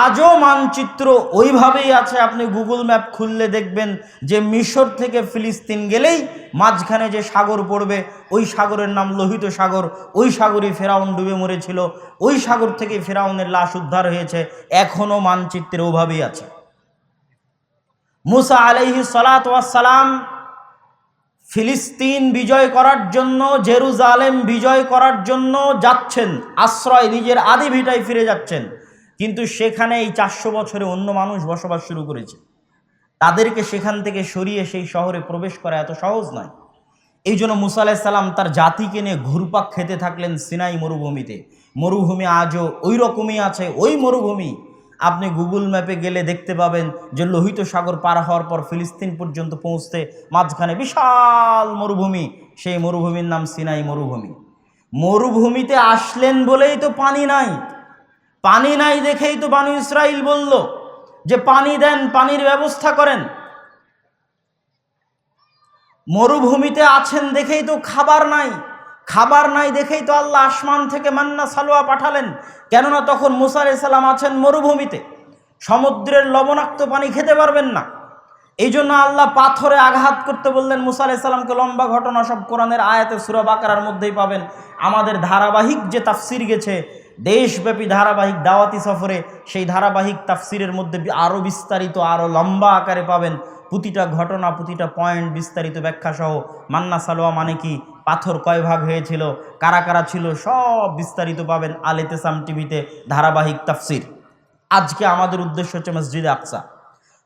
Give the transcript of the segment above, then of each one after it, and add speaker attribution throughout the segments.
Speaker 1: আজও মানচিত্র ওইভাবেই আছে, আপনি গুগল ম্যাপ খুললে দেখবেন যে মিশর থেকে ফিলিস্তিন গেলেই মাঝখানে যে সাগর পড়বে, ওই সাগরের নাম লোহিত সাগর, ওই সাগরে ফেরাউন ডুবে মরেছিল, ওই সাগর থেকে ফেরাউনের লাশ উদ্ধার হয়েছে, এখনও মানচিত্রে ওভাবেই আছে। মুসা আলাইহি সালাম ফিলিস্তিন বিজয় করার জন্য, জেরুজালেম বিজয় করার জন্য যাচ্ছেন, আশ্রয় নিজের আদি ভিটায় ফিরে যাচ্ছেন। কিন্তু সেখানে এই চারশো বছরে অন্য মানুষ বসবাস শুরু করেছে। তাদেরকে সেখান থেকে সরিয়ে সেই শহরে প্রবেশ করা এত সহজ নয়। এই জন্য মুসা আলাহিসাল্লাম তার জাতিকে নিয়ে ঘুরপাক খেতে থাকলেন সিনাই মরুভূমিতে। মরুভূমি আজও ওই রকমই আছে, ওই মরুভূমি। আপনি গুগল ম্যাপে গেলে দেখতে পাবেন যে লোহিত সাগর পার হওয়ার পর ফিলিস্তিন পর্যন্ত পৌঁছতে মাঝখানে বিশাল মরুভূমি, সেই মরুভূমির নাম সিনাই মরুভূমি। মরুভূমিতে আসলেন বলেই তো পানি নাই। পানি নাই দেখেই তো বানু ইসরাইল বলল যে পানি দেন, পানির ব্যবস্থা করেন। মরুভূমিতে আছেন দেখেই তো খাবার নাই। খাবার নাই দেখেই তো আল্লাহ আসমান থেকে মান্না সালোয়া পাঠালেন। কেননা তখন মুসা সালাম আছেন মরুভূমিতে। সমুদ্রের লবণাক্ত পানি খেতে পারবেন না। এই জন্য আল্লাহ পাথরে আঘাত করতে বললেন, মুসা সাল্লামকে লম্বা ঘটনা সব কোরআনের আয়াতে সুরা বাকারার মধ্যেই পাবেন। আমাদের ধারাবাহিক যে তাফসির গেছে দেশব্যাপী ধারাবাহিক দাওয়াতি সফরে সেই ধারাবাহিক তাফসিরের মধ্যে আরও বিস্তারিত আরও লম্বা আকারে পাবেন প্রতিটা ঘটনা, প্রতিটা পয়েন্ট বিস্তারিত ব্যাখ্যা সহ মান্না সালোয়া মানে কি? পাথর কয় ভাগ হয়েছিল? কারা কারা ছিল? সব বিস্তারিত পাবেন আলেতেসাম টিভিতে ধারাবাহিক তাফসির। আজকে আমাদের উদ্দেশ্য হচ্ছে মসজিদে আকসা।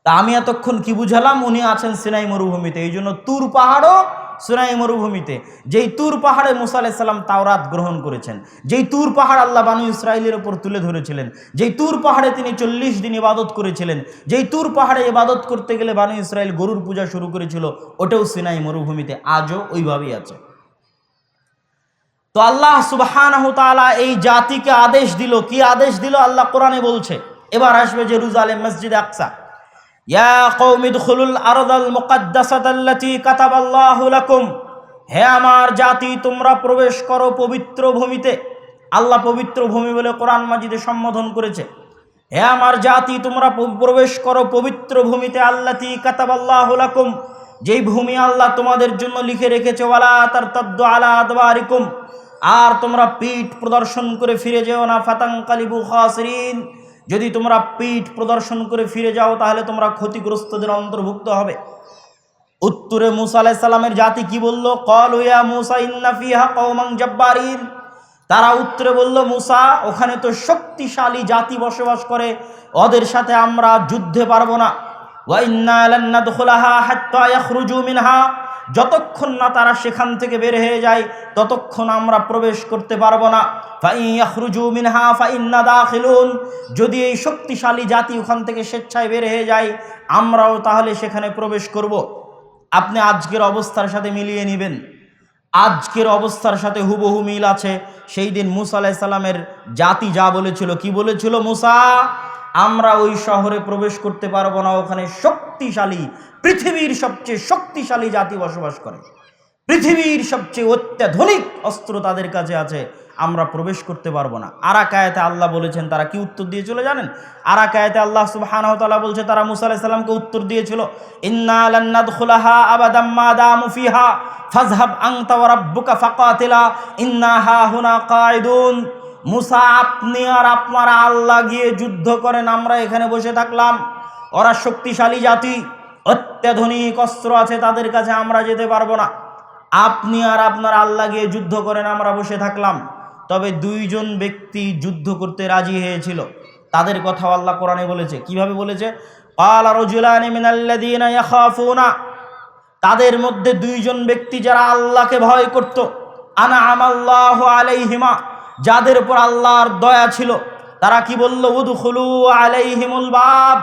Speaker 1: তা আমি এতক্ষণ কি বুঝালাম? উনি আছেন সিনাই মরুভূমিতে। এই জন্য তুর পাহাড়ও সিনাই মরুভূমিতে, যেই তুর পাহাড়ে মুসা আলাইসাল্লাম তাওরাত গ্রহণ করেছেন, যেই তুর পাহাড় আল্লাহ বানু ইসরায়েলের ওপর তুলে ধরেছিলেন, যেই তুর পাহাড়ে তিনি চল্লিশ দিন ইবাদত করেছিলেন, যেই তুর পাহাড়ে ইবাদত করতে গেলে বানু ইসরায়েল গরুর পূজা শুরু করেছিল, ওটাও সিনাই মরুভূমিতে, আজও ওইভাবেই আছে। তো আল্লাহ সুবাহান এই জাতিকে আদেশ দিল, কি আদেশ দিল? আল্লাহ কোরআনে বলছে, এবার আসবে জেরুজালেম মসজিদ আকসা। ইয়া কৌমিদ খুলুল আরদাল মুকাদ্দাসাতাল্লাতি কাতাবাল্লাহু লাকুম। হে আমার জাতি, তোমরা প্রবেশ করো পবিত্র ভূমিতে। আল্লাহ পবিত্র ভূমি বলে কোরআন মাজিদে সম্বোধন করেছে। হে আমার জাতি, তোমরা প্রবেশ করো পবিত্র ভূমিতে আল্লাতি কাতাবাল্লাহু লাকুম। যেই ভূমি আল্লাহ তোমাদের জন্য লিখে রেখেছে, ওয়ালা তার তদ্দ আলা আদবারিকুম। আর তোমরা পিঠ প্রদর্শন করে ফিরে যেও না ফাতাং কালিবু খাসরিন। যদি তোমরা পিঠ প্রদর্শন করে ফিরে যাও, তাহলে তোমরা ক্ষতিগ্রস্তদের অন্তর্ভুক্ত হবে। উত্তরে মুসা আলাইসাল্লামের জাতি কি বলল? কল ইয়া মুসা ইন্না ফিহা কওমান জাব্বারিন। তারা উত্তরে বলল, মুসা, ওখানে তো শক্তিশালী জাতি বসবাস করে, ওদের সাথে আমরা যুদ্ধে পারব না। ওয়া ইন্না লান হাত্তা ইয়াখরুজু মিনহা। যতক্ষণ না তারা সেখান থেকে বের হয়ে যায়, ততক্ষণ আমরা প্রবেশ করতে পারব না। ফাইন ইয়াখরুজু মিনহা যদি এই শক্তিশালী জাতি ওখান থেকে স্বেচ্ছায় বের হয়ে যায়, আমরাও তাহলে সেখানে প্রবেশ করব। আপনি আজকের অবস্থার সাথে মিলিয়ে নেবেন। আজকের অবস্থার সাথে হুবহু মিল আছে। সেই দিন মুসা আলাইসাল্লামের জাতি যা বলেছিল, কি বলেছিল মুসা? আমরা ওই শহরে প্রবেশ করতে পারব না। ওখানে শক্তিশালী, পৃথিবীর সবচেয়ে শক্তিশালী জাতি বসবাস করে। পৃথিবীর সবচেয়ে অত্যাধুনিক অস্ত্র তাদের কাছে আছে, আমরা প্রবেশ করতে পারব না। আরাকায়াতে আল্লাহ বলেছেন, তারা কি উত্তর দিয়ে চলে জানেন? আরাকায়াতে আল্লাহ সুবহানাহু ওয়া তাআলা বলছে, তারা মুসা আলাইসাল্লামকে উত্তর দিয়েছিল, ইন্না লান নাদখুলাহা আবাদাম মা দামু ফিহা, ফাযহাব আনতা ওয়া ফাকাতিলা, ইন্না হা হুনা কায়িদুন মুসা, আপনি আর আপনারা আল্লাহ গিয়ে যুদ্ধ করেন, আমরা এখানে বসে থাকলাম। ওরা শক্তিশালী জাতি, অত্যাধুনিক অস্ত্র আছে, তাদের কাছে আমরা যেতে পারব না। আপনি আর আপনার আল্লাহ গিয়ে যুদ্ধ করেন, আমরা বসে থাকলাম। তবে দুইজন ব্যক্তি যুদ্ধ করতে রাজি হয়েছিল। তাদের কথা আল্লাহ কোরআনে বলেছে। কীভাবে বলেছে? তাদের মধ্যে দুইজন ব্যক্তি যারা আল্লাহকে ভয় করত, আনা আমাল্লাহ আলাইহিমা। যাদের উপর আল্লাহর দয়া ছিল, তারা কি বলল, উদখুলু আলাইহিমুল বাব।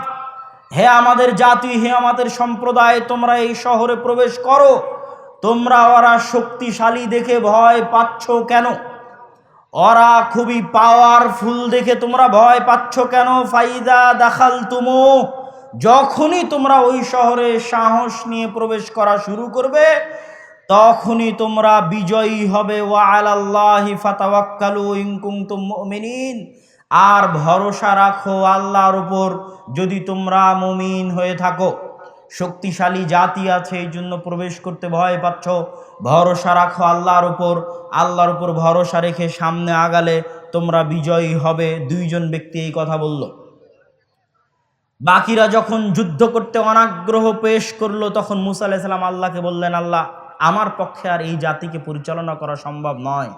Speaker 1: হে আমাদের জাতি, হে আমাদের সম্প্রদায়, তোমরা এই শহরে প্রবেশ করো। তোমরা ওরা শক্তিশালী দেখে ভয় পাচ্ছ কেন? ওরা খুবই পাওয়ারফুল দেখে তোমরা ভয় পাচ্ছ কেন? ফাইদা দেখাল তুমো যখনই তোমরা ওই শহরে সাহস নিয়ে প্রবেশ করা শুরু করবে তখনই তোমরা বিজয়ী হবে। আর ভরসা রাখো আল্লাহর উপর, যদি তোমরা মুমিন হয়ে থাকো। শক্তিশালী জাতি আছে, এই জন্য প্রবেশ করতে ভয় পাচ্ছ। ভরসা রাখো আল্লাহর উপর। আল্লাহর উপর ভরসা রেখে সামনে আগালে তোমরা বিজয়ী হবে, দুইজন ব্যক্তি এই কথা বলল। বাকিরা যখন যুদ্ধ করতে অনাগ্রহ পেশ করল, তখন মুসা আলাইসাল্লাম আল্লাহকে বললেন, আল্লাহ আমার পক্ষে আর এই জাতিকে পরিচালনা করা সম্ভব নয়।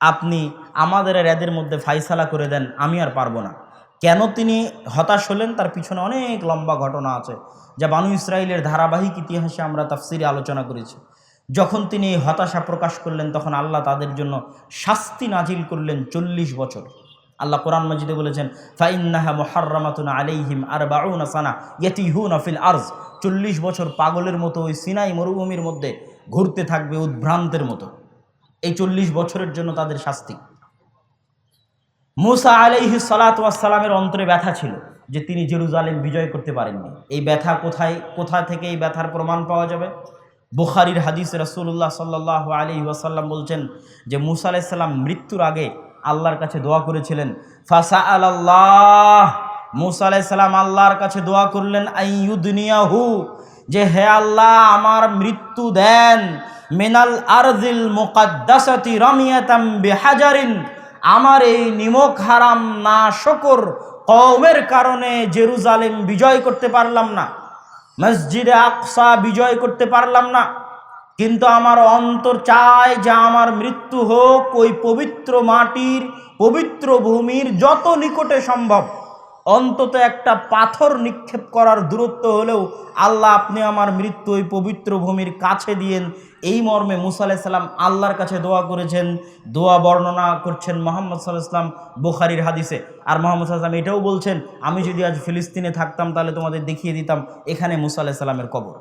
Speaker 1: আপনি আমাদের আর এদের মধ্যে ফাইসালা করে দেন, আমি আর পারব না। কেন তিনি হতাশ হলেন? তার পিছনে অনেক লম্বা ঘটনা আছে, যা বানু ইসরায়েলের ধারাবাহিক ইতিহাসে আমরা তাফসিরে আলোচনা করেছি। যখন তিনি হতাশা প্রকাশ করলেন, তখন আল্লাহ তাদের জন্য শাস্তি নাজিল করলেন চল্লিশ বছর। আল্লাহ কোরআন মজিদে বলেছেন, ফাইন্নাহা মোহার্রামাতুন আলাইহিম আর বাউনা সানা ইয়তিহুন ফিল আর্জ। চল্লিশ বছর পাগলের মতো ওই সিনাই মরুভূমির মধ্যে ঘুরতে থাকবে উদ্ভ্রান্তের মতো। এই চল্লিশ বছরের জন্য তাদের শাস্তি। মুসা আলাইহি সালাতামের অন্তরে ব্যথা ছিল যে তিনি জেরুজালেম বিজয় করতে পারেননি। এই ব্যথা কোথায়, কোথা থেকে এই ব্যথার প্রমাণ পাওয়া যাবে? বুখারির হাদিস রসুল্লাহ সাল্লাহ আলী ওয়াসাল্লাম বলছেন যে মুসা আলাইসাল্লাম মৃত্যুর আগে আল্লাহর কাছে দোয়া করেছিলেন। ফাসা আল্লাহ মুসা আলাইসাল্লাম আল্লাহর কাছে দোয়া করলেন, আইয়ুদনিয়াহু, যে হে আল্লাহ, আমার মৃত্যু দেন। মিনাল আরজিল মুকাদ্দাসাতি রমিয়াতাম বিহাজারিন, আমার এই নিমক হারাম না শকর কওমের কারণে জেরুজালেম বিজয় করতে পারলাম না। মসজিদে আকসা বিজয় করতে পারলাম না। কিন্তু আমার অন্তর চায় যে আমার মৃত্যু হোক, ওই পবিত্র মাটির, পবিত্র ভূমির যত নিকটে সম্ভব। অন্তত একটা পাথর নিক্ষেপ করার দূরত্ব হলেও আল্লাহ আপনি আমার মৃত্যু ওই পবিত্র ভূমির কাছে দিয়েন। এই মর্মে মুসা আলাইসাল্লাম আল্লাহর কাছে দোয়া করেছেন। দোয়া বর্ণনা করছেন মোহাম্মদ সাল্লাহাম বুখারির হাদিসে। আর মোহাম্মদ সাল্লাম এটাও বলছেন, আমি যদি আজ ফিলিস্তিনে থাকতাম তাহলে তোমাদের দেখিয়ে দিতাম এখানে মুসা আলাইসাল্লামের কবর।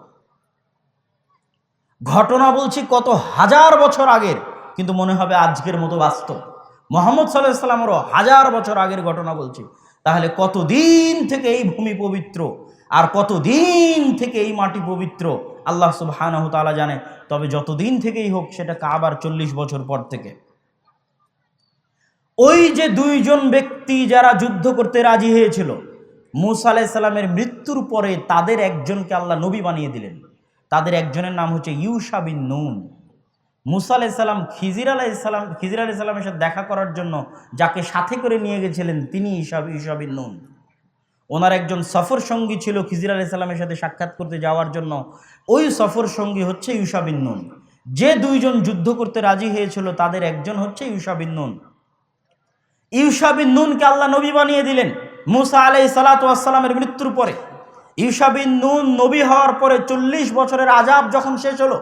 Speaker 1: ঘটনা বলছি কত হাজার বছর আগের, কিন্তু মনে হবে আজকের মতো বাস্তব। মোহাম্মদ সাল্লাহ সাল্লামেরও হাজার বছর আগের ঘটনা বলছি। তাহলে কতদিন থেকে এই ভূমি পবিত্র? আর কতদিন থেকে এই মাটি পবিত্র? আল্লাহ সুবহানাহু তাআলা জানে। তবে যতদিন থেকেই হোক, সেটা কাবার চল্লিশ বছর পর থেকে। ওই যে দুইজন ব্যক্তি যারা যুদ্ধ করতে রাজি হয়েছিল, মুসা আলাইসাল্লামের মৃত্যুর পরে তাদের একজনকে আল্লাহ নবী বানিয়ে দিলেন। তাদের একজনের নাম হচ্ছে ইউসা বিন নুন। মুসা আলাইসাল্লাম খিজির আলাইসাল্লাম খিজির আলাইসাল্লামের সাথে দেখা করার জন্য যাকে সাথে করে নিয়ে গেছিলেন তিনি ইসাব বিন নুন। ওনার একজন সফর সঙ্গী ছিল খিজির আলাইসাল্লামের সাথে সাক্ষাৎ করতে যাওয়ার জন্য। ওই সফর সঙ্গী হচ্ছে ইউসা বিন নুন। যে দুইজন যুদ্ধ করতে রাজি হয়েছিল তাদের একজন হচ্ছে ইউসা বিন নুন। ইউসা বিন নুনকে আল্লাহ নবী বানিয়ে দিলেন মুসা আলাই সালাতামের মৃত্যুর পরে। ইউসা বিন নুন নবী হওয়ার পরে চল্লিশ বছরের আজাব যখন শেষ হলো,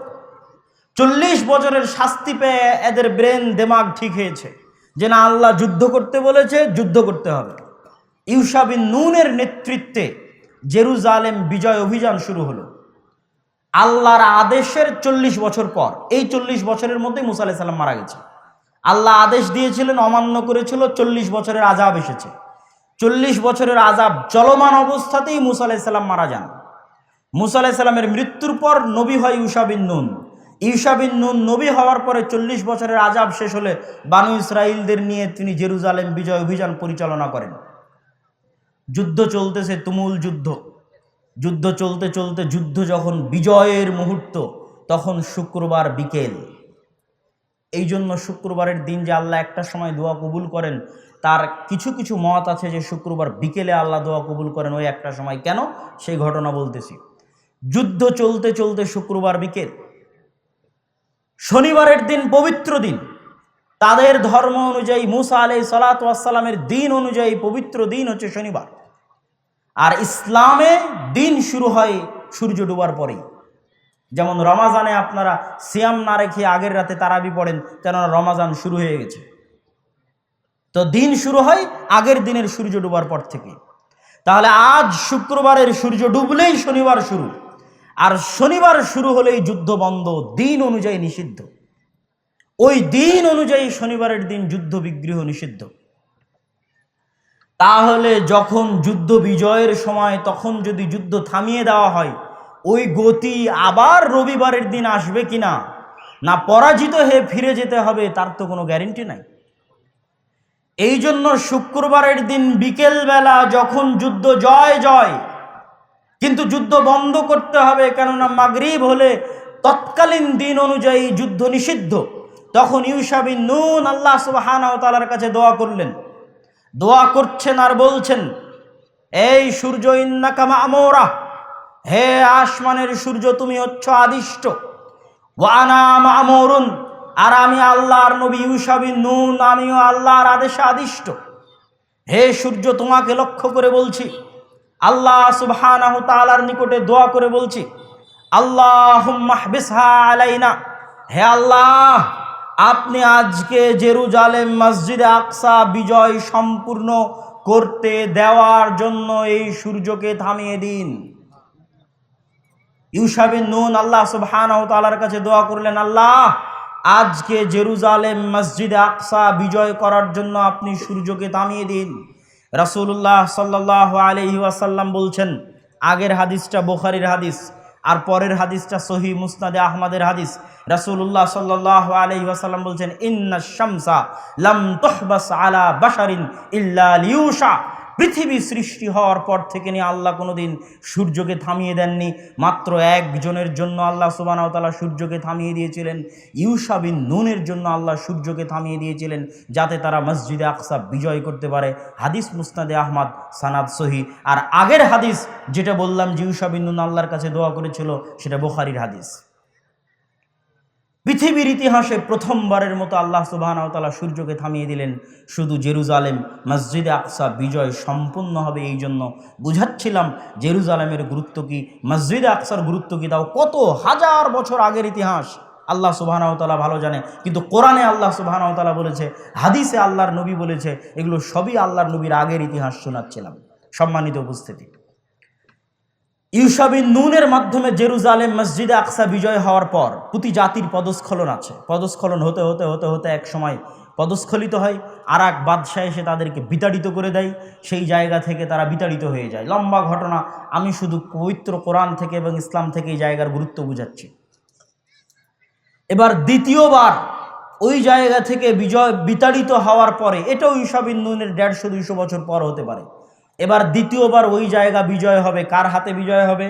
Speaker 1: চল্লিশ বছরের শাস্তি পেয়ে এদের ব্রেন দেমাগ ঠিক হয়েছে যে না, আল্লাহ যুদ্ধ করতে বলেছে, যুদ্ধ করতে হবে। ইউসাবিন নুনের নেতৃত্বে জেরুজালেম বিজয় অভিযান শুরু হলো। আল্লাহর আদেশের চল্লিশ বছর পর, এই চল্লিশ বছরের মধ্যে মুসা আলাহ সাল্লাম মারা গেছে। আল্লাহ আদেশ দিয়েছিলেন, অমান্য করেছিল, চল্লিশ বছরের আজাব এসেছে। চল্লিশ বছরের আজাব চলমান অবস্থাতেই মুসা আলাইসাল্লাম মারা যান। মুসা আলাইসাল্লামের মৃত্যুর পর নবী হয় ইউসাবিন নুন। ইউসাবিন নুন নবী হওয়ার পরে চল্লিশ বছরের আজাব শেষ হলে বানু ইসরায়েলদের নিয়ে তিনি জেরুজালেম বিজয় অভিযান পরিচালনা করেন। যুদ্ধ চলতেছে তুমুল যুদ্ধ। যুদ্ধ চলতে চলতে যুদ্ধ যখন বিজয়ের মুহূর্ত, তখন শুক্রবার বিকেল। এই জন্য শুক্রবারের দিন যে আল্লাহ একটা সময় দোয়া কবুল করেন, তার কিছু কিছু মত আছে যে শুক্রবার বিকেলে আল্লাহ দোয়া কবুল করেন ওই একটা সময়। কেন? সেই ঘটনা বলতেছি। যুদ্ধ চলতে চলতে শুক্রবার বিকেল, শনিবারের দিন পবিত্র দিন। তাদের ধর্ম অনুযায়ী মুসা আলাই সালাতামের দিন অনুযায়ী পবিত্র দিন হচ্ছে শনিবার। আর ইসলামে দিন শুরু হয় সূর্য ডুবার পরেই। যেমন রমাজানে আপনারা সিয়াম না রেখে আগের রাতে তারাবি পড়েন, কেননা রমাজান শুরু হয়ে গেছে। তো দিন শুরু হয় আগের দিনের সূর্য ডুবার পর থেকে। তাহলে আজ শুক্রবারের সূর্য ডুবলেই শনিবার শুরু। আর শনিবার শুরু হলেই যুদ্ধ বন্ধ, দিন অনুযায়ী নিষিদ্ধ। ওই দিন অনুযায়ী শনিবারের দিন যুদ্ধ বিগ্রহ নিষিদ্ধ। তাহলে যখন যুদ্ধ বিজয়ের সময়, তখন যদি যুদ্ধ থামিয়ে দেওয়া হয় ওই গতি আবার রবিবারের দিন আসবে কিনা? না না পরাজিত হয়ে ফিরে যেতে হবে, তার তো কোনো গ্যারেন্টি নাই। এই জন্য শুক্রবারের দিন বিকেলবেলা যখন যুদ্ধ জয় জয়, কিন্তু যুদ্ধ বন্ধ করতে হবে, কেননা মাগরিব হলে তৎকালীন দিন অনুযায়ী যুদ্ধ নিষিদ্ধ। তখন ইউসাবিন নুন আল্লাহ সুবাহানাও তালার কাছে দোয়া করলেন। দোয়া করছেন আর বলছেন, এই সূর্য ইন্নাকামা আমোরা হে আসমানের সূর্য, তুমি হচ্ছ আদিষ্ট। ওয়ানা আর আমি আল্লাহর নবী ইউসাবিন নুন, আমিও আল্লাহর আদেশে আদিষ্ট। হে সূর্য, তোমাকে লক্ষ্য করে বলছি, আল্লাহ সুবহানাহু তাআলার নিকটে দোয়া করে বলছি আল্লাহ আলাইনা। হে আল্লাহ, আপনি আজকে জেরুজালেম মসজিদে আকসা বিজয় সম্পূর্ণ করতে দেওয়ার জন্য এই সূর্যকে থামিয়ে দিন। ইউসাবিন নুন, আল্লাহ সুবহানাহু তাআলার কাছে দোয়া করলেন, আল্লাহ, আজকে জেরুজালেম মসজিদে আকসা বিজয় করার জন্য আপনি সূর্যকে থামিয়ে দিন। রাসূলুল্লাহ সাল্লাল্লাহু আলাইহি ওয়াসাল্লাম বলছেন, আগের হাদিসটা বুখারীর হাদিস, আর পরের হাদিসটা সহি মুসনাদে আহমদের হাদিস। রাসূলুল্লাহ সাল্লাল্লাহু আলাইহি ওয়াসাল্লাম বলছেন ইন্না শামসা লাম তুহবাস আলা বাশারিন ইল্লা লিউশা। পৃথিবী সৃষ্টি হওয়ার পর থেকে নিয়ে আল্লাহ কোনোদিন সূর্যকে থামিয়ে দেননি। মাত্র একজনের জন্য আল্লাহ সুবানাওতালা সূর্যকে থামিয়ে দিয়েছিলেন। ইউসাবিন নুনের জন্য আল্লাহ সূর্যকে থামিয়ে দিয়েছিলেন যাতে তারা মসজিদে আকসা বিজয় করতে পারে। হাদিস মুস্তাদে আহমদ, সানাদ সহি আর আগের হাদিস যেটা বললাম যে ইউসাবিন নুন আল্লাহর কাছে দোয়া করেছিল, সেটা বোখারির হাদিস। পৃথিবীর ইতিহাসে প্রথমবারের মতো আল্লাহ সুবাহতালা সূর্যকে থামিয়ে দিলেন। শুধু জেরুজালেম, মসজিদে আকসা বিজয় সম্পূর্ণ হবে এই জন্য। বুঝাচ্ছিলাম জেরুজালেমের গুরুত্ব কি, মসজিদে আকসার গুরুত্ব কি, তাও কত হাজার বছর আগের ইতিহাস। আল্লাহ সুবাহানাউতালা ভালো জানে, কিন্তু কোরআনে আল্লাহ সুবাহানাউতালা বলেছে, হাদিসে আল্লাহর নবী বলেছে, এগুলো সবই আল্লাহর নবীর আগের ইতিহাস শোনাচ্ছিলাম। সম্মানিত উপস্থিতি। ইউসাবিন নুনের মাধ্যমে জেরুজালেম মসজিদে আকসা বিজয় হওয়ার পর প্রতি জাতির পদস্খলন আছে। পদস্খলন হতে হতে হতে হতে এক সময় পদস্খলিত হয়। আর এক বাদশাহ এসে তাদেরকে বিতাড়িত করে দেয়। সেই জায়গা থেকে তারা বিতাড়িত হয়ে যায়। লম্বা ঘটনা। আমি শুধু পবিত্র কোরআন থেকে এবং ইসলাম থেকে এই জায়গার গুরুত্ব বুঝাচ্ছি। এবার দ্বিতীয়বার ওই জায়গা থেকে বিজয় বিতাড়িত হওয়ার পরে এটাও ইউসাবিন নুনের দেড়শো, দুইশো বছর পর হতে পারে। এবার দ্বিতীয়বার ওই জায়গা বিজয় হবে, কার হাতে বিজয় হবে?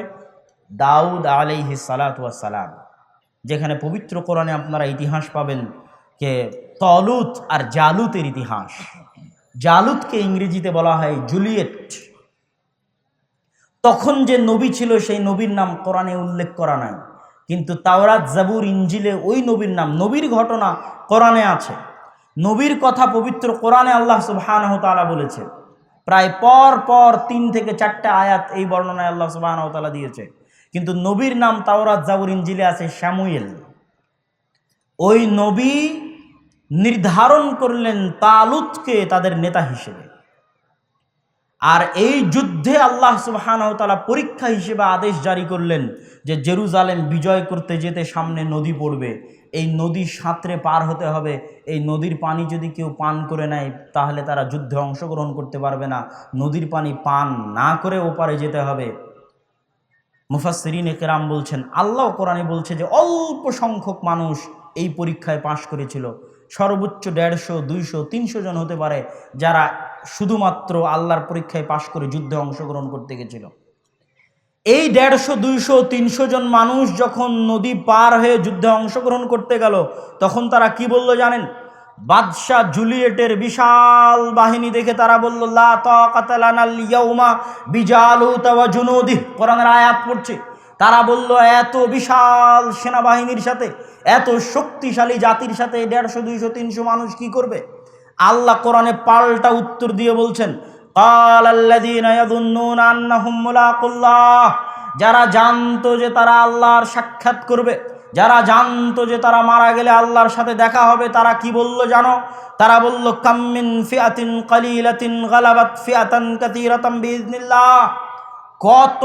Speaker 1: দাউদ আলাইহি সালাম যেখানে পবিত্র কোরআনে আপনারা ইতিহাস পাবেন কে তলুত আর জালুতের ইতিহাস। জালুতকে ইংরেজিতে বলা হয় জুলিয়েট। তখন যে নবী ছিল, সেই নবীর নাম কোরআনে উল্লেখ করা নাই। কিন্তু তাওরাত জাবুর ইঞ্জিলে ওই নবীর নাম, নবীর ঘটনা কোরআনে আছে। নবীর কথা পবিত্র কোরআনে আল্লাহ সুবহানাহু তাআলা বলেছে প্রায় পর পর তিন থেকে চারটা আয়াত এই বর্ণনায় আল্লাহ সুবাহতালা দিয়েছে। কিন্তু নবীর নাম তাওরাত জাবুর ইঞ্জিলে আছে শ্যামুয়েল। ওই নবী নির্ধারণ করলেন তালুতকে তাদের নেতা হিসেবে। আর এই যুদ্ধে আল্লাহ সুবাহানতালা পরীক্ষা হিসেবে আদেশ জারি করলেন যে জেরুজালেম বিজয় করতে যেতে সামনে নদী পড়বে। এই নদী সাঁতরে পার হতে হবে। এই নদীর পানি যদি কেউ পান করে নেয়, তাহলে তারা যুদ্ধে অংশগ্রহণ করতে পারবে না। নদীর পানি পান না করে ওপারে যেতে হবে। মুফাসরিন একরাম বলছেন, আল্লাহ কোরআনে বলছে যে অল্প সংখ্যক মানুষ এই পরীক্ষায় পাশ করেছিল। সর্বোচ্চ দেড়শো, দুইশো, তিনশো জন হতে পারে যারা শুধুমাত্র আল্লাহর পরীক্ষায় পাশ করে যুদ্ধে অংশগ্রহণ করতে গেছিল। এই দেড়শো, দুইশো, তিনশো জন মানুষ যখন নদী পার হয়ে যুদ্ধে অংশগ্রহণ করতে গেল, তখন তারা কি বলল জানেন? বাদশাহ জুলিয়েটের বিশাল বাহিনী দেখে তারা বলল, লা তাকাতালানাল ইয়াউমা বিজালুত ওয়া জুনুদি কোরআনের আয়াত পড়ছে। তারা বলল, এত বিশাল সেনাবাহিনীর সাথে, এত শক্তিশালী জাতির সাথে দেড়শো, দুইশো, তিনশো মানুষ কি করবে? আল্লাহ কোরআনে পাল্টা উত্তর দিয়ে বলছেন যারা জানতো যে তারা আল্লাহর সাক্ষাৎ করবে, যারা জানতো যে তারা মারা গেলে আল্লাহর সাথে দেখা হবে, তারা কি বলল জানো? তারা বলল কাম্মিন ফিয়াতিন কালিলাতিন গালাবাত ফিয়াতান কাতিরাতাম বিজনিল্লাহ কত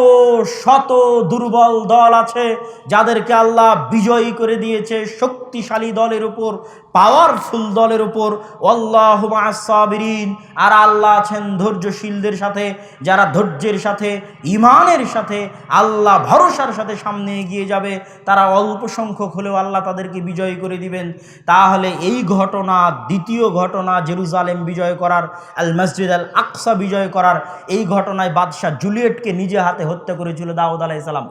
Speaker 1: শত দুর্বল দল আছে যাদেরকে আল্লাহ বিজয়ী করে দিয়েছে শক্তিশালী দলের উপর পাওয়ারফুল দলের উপর আল্লাহ সাবিরিন। আর আল্লাহ আছেন ধৈর্যশীলদের সাথে, যারা ধৈর্যের সাথে ইমানের সাথে, আল্লাহ ভরসার সাথে সামনে এগিয়ে যাবে। তারা অল্প সংখ্যক হলেও আল্লাহ তাদেরকে বিজয় করে দিবেন। তাহলে এই ঘটনা, দ্বিতীয় ঘটনা জেরুজালেম বিজয় করার, আল মসজিদ আল আকসা বিজয় করার, এই ঘটনায় বাদশাহ জুলিয়েটকে নিজে হাতে হত্যা করেছিল দাউদ আলাইসালাম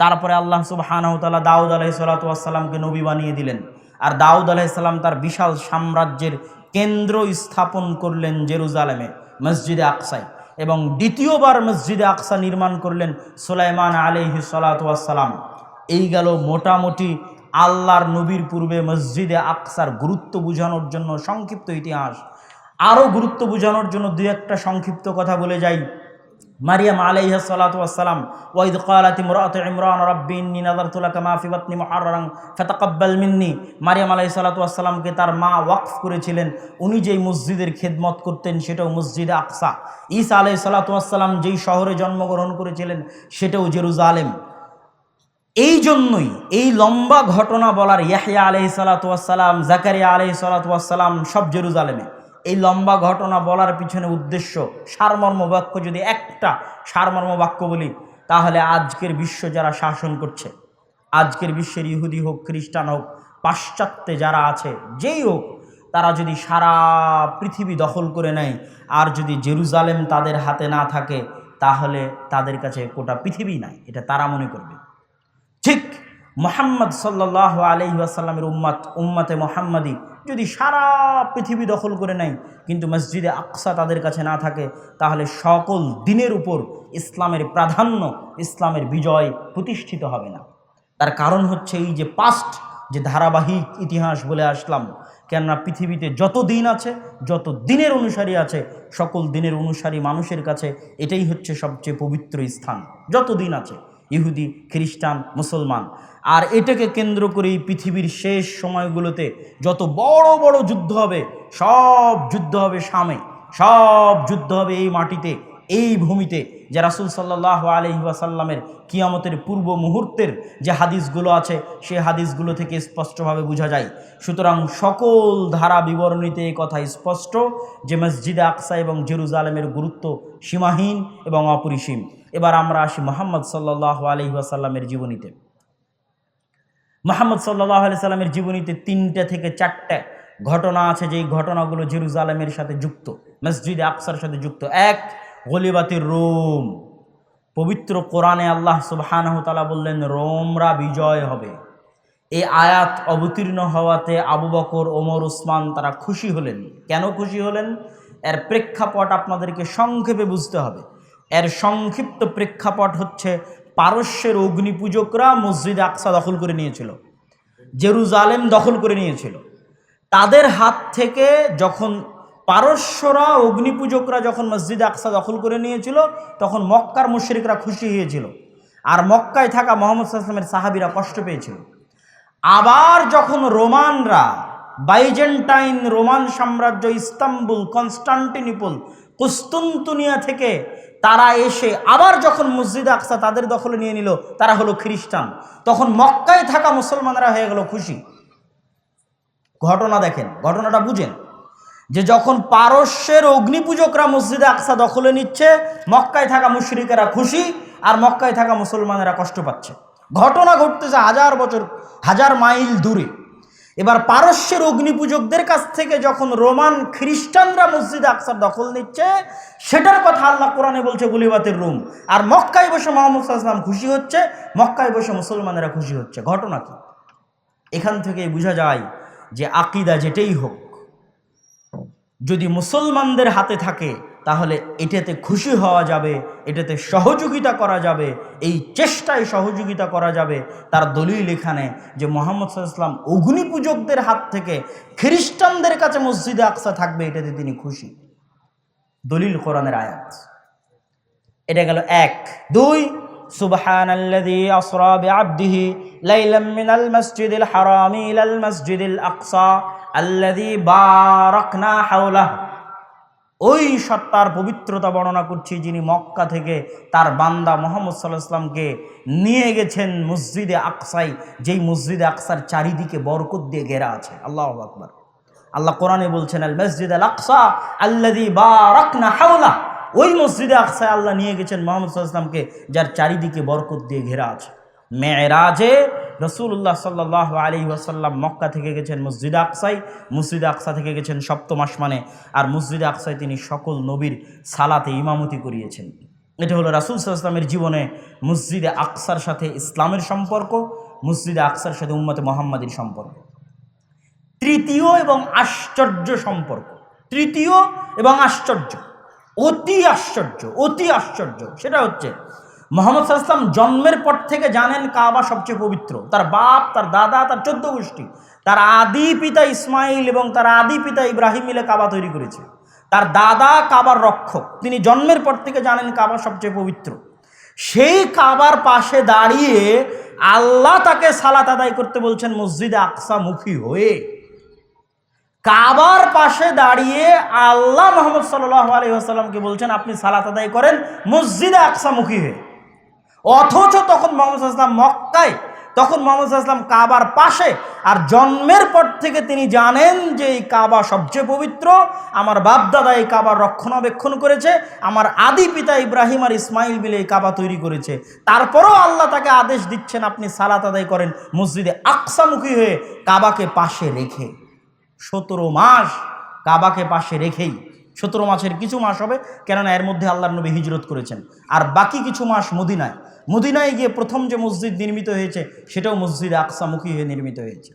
Speaker 1: তারপরে আল্লাহ সুবাহানহতালা দাউদ আলাইসালাতামকে নবী বানিয়ে দিলেন। আর দাউদ আলাইসাল্লাম তার বিশাল সাম্রাজ্যের কেন্দ্র স্থাপন করলেন জেরুজালেমে, মসজিদে আকসায়। এবং দ্বিতীয়বার মসজিদে আকসা নির্মাণ করলেন সুলাইমান আলহি সালাতাম এই গেল মোটামুটি আল্লাহর নবীর পূর্বে মসজিদে আকসার গুরুত্ব বোঝানোর জন্য সংক্ষিপ্ত ইতিহাস। আরও গুরুত্ব বোঝানোর জন্য দু একটা সংক্ষিপ্ত কথা বলে যাই। মারিয়াম আলাইহা সালাতাম ওয়াইদ কালাতি মুরাত ইমরান, রব্বি ইন্নি নাযারতু লাকা মা ফি বাতনি মুহাররান, ফাতাকাব্বাল মিন্নি। মারিয়াম আলাইহি সালাতামকে তার মা ওয়াকফ করেছিলেন। উনি যেই মসজিদের খেদমত করতেন, সেটাও মসজিদে আকসা। ঈসা আলাইহি সালাতাম যেই শহরে জন্মগ্রহণ করেছিলেন, সেটাও জেরুজালেম। এই জন্যই এই লম্বা ঘটনা বলার ইয়াহিয়া আলহি সালাতাম জাকারিয়া আলহি সালাতাম সব জেরুজালেমে। এই লম্বা ঘটনা বলার পিছনে উদ্দেশ্য, সারমর্ম বাক্য যদি একটা সারমর্ম বাক্য বলি, তাহলে আজকের বিশ্ব যারা শাসন করছে, আজকের বিশ্বের ইহুদি হোক, খ্রিস্টান হোক, পাশ্চাত্যে যারা আছে, যেই হোক, তারা যদি সারা পৃথিবী দখল করে নেয়, আর যদি জেরুজালেম তাদের হাতে না থাকে, তাহলে তাদের কাছে গোটা পৃথিবী নাই, এটা তারা মনে করবে। ঠিক মোহাম্মদ সাল্লাহ আলহি আসাল্লামের উম্মাত, উম্মাতে মোহাম্মদী যদি সারা পৃথিবী দখল করে নেয়, কিন্তু মসজিদে আকসা তাদের কাছে না থাকে, তাহলে সকল দিনের উপর ইসলামের প্রাধান্য, ইসলামের বিজয় প্রতিষ্ঠিত হবে না। তার কারণ হচ্ছে এই যে পাস্ট যে ধারাবাহিক ইতিহাস বলে আসলাম, কেননা পৃথিবীতে যত দিন আছে, যত দিনের অনুসারী আছে, সকল দিনের অনুসারী মানুষের কাছে এটাই হচ্ছে সবচেয়ে পবিত্র স্থান। যত দিন আছে, ইহুদি, খ্রিস্টান, মুসলমান আর এটাকে কেন্দ্র করেই পৃথিবীর শেষ সময়গুলোতে যত বড় বড় যুদ্ধ হবে, সব যুদ্ধ হবে সামে। সব যুদ্ধ হবে এই মাটিতে, এই ভূমিতে, যে রাসুল সাল্লাহ আলহিহাসাল্লামের কিয়ামতের পূর্ব মুহূর্তের যে হাদিসগুলো আছে, সে হাদিসগুলো থেকে স্পষ্টভাবে বোঝা যায়। সুতরাং সকল ধারা বিবরণীতে এই কথা স্পষ্ট যে মসজিদে আকসা এবং জেরুজালেমের গুরুত্ব সীমাহীন এবং অপরিসীম। এবার আমরা আসি মোহাম্মদ সাল্লাহ আলহিহাসাল্লামের জীবনীতে। মোহাম্মদ সাল্লাহ আলি সাল্লামের জীবনীতে তিনটে থেকে চারটে ঘটনা আছে, যেই ঘটনাগুলো জেরুজালেমের সাথে যুক্ত, মসজিদে আকসার সাথে যুক্ত। এক, গলিবাতির রোম। পবিত্র কোরআনে আল্লাহ সুবাহানহতালা বললেন, রোমরা বিজয় হবে। এই আয়াত অবতীর্ণ হওয়াতে আবু বকর, ওমর, উসমান তারা খুশি হলেন। কেন খুশি হলেন? এর প্রেক্ষাপট আপনাদেরকে সংক্ষেপে বুঝতে হবে। এর সংক্ষিপ্ত প্রেক্ষাপট হচ্ছে পারস্যের অগ্নিপূজকরা মসজিদ আকসা দখল করে নিয়েছিল, জেরুজালেম দখল করে নিয়েছিল। তাদের হাত থেকে যখন পারস্যরা, অগ্নিপূজকরা যখন মসজিদ আকসা দখল করে নিয়েছিল, তখন মক্কার মুশ্রিকরা খুশি হয়েছিল আর মক্কায় থাকা মোহাম্মদ সাল্লামের সাহাবিরা কষ্ট পেয়েছিল। আবার যখন রোমানরা, বাইজেন্টাইন রোমান সাম্রাজ্য, ইস্তাম্বুল, কনস্টান্টিনিপল, কুস্তুন্তুনিয়া থেকে তারা এসে আবার যখন মসজিদ আকসা তাদের দখলে নিয়ে নিল, তারা হলো খ্রিস্টান। তখন মক্কায় থাকা মুসলমানরা হয়ে গেল খুশি। ঘটনা দেখেন, ঘটনাটা বুঝেন। যে যখন পারস্যের অগ্নিপূজকরা মসজিদে আকসা দখলে নিচ্ছে, মক্কায় থাকা মুশরিকেরা খুশি আর মক্কায় থাকা মুসলমানেরা কষ্ট পাচ্ছে। ঘটনা ঘটতেছে হাজার বছর, হাজার মাইল দূরে। এবার পারস্যের অগ্নিপূজকদের কাছ থেকে যখন রোমান খ্রিস্টানরা মসজিদ আকসার দখল নিচ্ছে, সেটার কথা আল্লাহ কোরআনে বলছে, গুলিবাতের রুম। আর মক্কায় বসে মোহাম্মদ সাল্লাম খুশি হচ্ছে, মক্কায় বসে মুসলমানেরা খুশি হচ্ছে। ঘটনা কি? এখান থেকে বোঝা যায় যে আকিদা যেটাই হোক, যদি মুসলমানদের হাতে থাকে তাহলে এটাতে খুশি হওয়া যাবে এটাতে সহযোগিতা করা যাবে এই চেষ্টায় সহযোগিতা করা যাবে তার দলিল এখানে যে মোহাম্মদ সাল্লাম অগ্নি পূজকদের হাত থেকে খ্রিস্টানদের কাছে মসজিদে আকসা থাকবে এটাতে তিনি খুশি দলিল কোরআনের আয়াত এটা গেল এক দুই سبحان الذي أسرى بعبده ليلا من المسجد الحرام إلى المسجد الأقصى الذي باركنا حوله ওই সত্তার পবিত্রতা বর্ণনা করছি যিনি মক্কা থেকে তার বান্দা মোহাম্মদ সাল্লাহ ইসলামকে নিয়ে গেছেন মসজিদে আকসাই যেই মসজিদে আকসার চারিদিকে বরকত দিয়ে ঘেরা আছে। আল্লাহ আকবর। আল্লাহ কোরআনে বলছেন, আল মসজিদ আল আকসা আল্লাদি বারাকনা হাওলা। ওই মসজিদে আকসায় আল্লাহ নিয়ে গেছেন মোহাম্মদ সাল্লাহ ইসলামকে যার চারিদিকে বরকত দিয়ে ঘেরা আছে। মেয়েরাজে রসুল্লাহ সাল্লাহ আলী ওয়াসাল্লাম মক্কা থেকে গেছেন মসজিদ আকসাই। মসজিদ আকসা থেকে গেছেন সপ্তম আসমানে। আর মসজিদ আকসায় তিনি সকল নবীর সালাতে ইমামতি করিয়েছেন। এটা হলো রাসুল সাল্লামের জীবনে মসজিদে আকসার সাথে ইসলামের সম্পর্ক, মসজিদে আকসার সাথে উম্মতে মোহাম্মদীর সম্পর্ক। তৃতীয় এবং আশ্চর্য সম্পর্ক। তৃতীয় এবং আশ্চর্য। অতি আশ্চর্য অতি আশ্চর্য। সেটা হচ্ছে মোহাম্মদ সাল্লাম জন্মের পর থেকে জানেন কাবা সবচেয়ে পবিত্র। তার বাপ, তার দাদা, তার চোদ্দ গোষ্ঠী, তার আদি পিতা ইসমাইল এবং তার আদি পিতা ইব্রাহিম মিলে কাবা তৈরি করেছে। তার দাদা কাবার রক্ষক, তিনি জন্মের পর থেকে জানেন কাবা সবচেয়ে পবিত্র। সেই কাবার পাশে দাঁড়িয়ে আল্লাহ তাকে সালাত আদায় করতে বলছেন, মসজিদে আকসামুখী হয়ে। কাবার পাশে দাঁড়িয়ে আল্লাহ মোহাম্মদ সাল্লাহ আলহিহাসাল্লামকে বলছেন, আপনি সালাত আদায় করেন, মসজিদে আকসামুখী হয়ে। অথচ তখন মোহাম্মদ আসলাম মক্কায়, তখন মোহাম্মদ আসলাম কাবার পাশে, আর জন্মের পর থেকে তিনি জানেন যে এই কাবা সবচেয়ে পবিত্র, আমার বাপদাদা এই কাবার রক্ষণাবেক্ষণ করেছে, আমার আদি পিতা ইব্রাহিম আর ইসমাইল মিলে এই কাবা তৈরি করেছে। তারপরেও আল্লাহ তাকে আদেশ দিচ্ছেন, আপনি সালাত আদায় করেন, মসজিদে আকসামুখী হয়ে কাবাকে পাশে রেখে। সতেরো মাস কাবাকে পাশে রেখেই সতেরো মাসের কিছু মাস হবে, কেননা এর মধ্যে আল্লাহর নবী হিজরত করেছেন। আর বাকি কিছু মাস মদিনায়। মদিনায় গিয়ে প্রথম যে মসজিদ নির্মিত হয়েছে, সেটাও মসজিদ আকসামুখী হয়ে নির্মিত হয়েছে।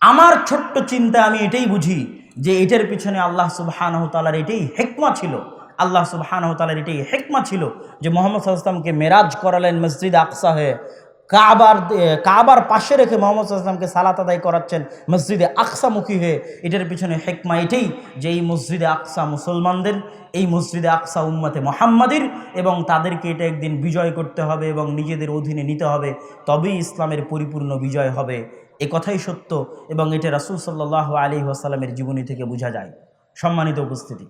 Speaker 1: আমার ছোট্ট চিন্তা, আমি এটাই বুঝি যে এটার পিছনে আল্লাহ সুবাহানহ তালার এটাই হেকমা ছিল। আল্লাহ সুবাহানহ তালার এটাই হেকমা ছিল যে মোহাম্মদ সাল্লামকে মেরাজ করালেন মসজিদ আকসা হয়ে। কাবার কাবার পাশে রেখে মোহাম্মদ সাল্লামকে সালাত আদায় করাচ্ছেন মসজিদে আকসামুখী হয়ে। এটার পিছনে হেকমা এটাই যে এই মসজিদে আকসা মুসলমানদের, এই মসজিদে আকসা উম্মতে মোহাম্মদের এবং তাদেরকে এটা একদিন বিজয় করতে হবে এবং নিজেদের অধীনে নিতে হবে, তবেই ইসলামের পরিপূর্ণ বিজয় হবে। এ কথাই সত্য এবং এটা রাসুল সাল্লাহ আলী ওয়াসাল্লামের জীবনী থেকে বোঝা যায়। সম্মানিত উপস্থিতি।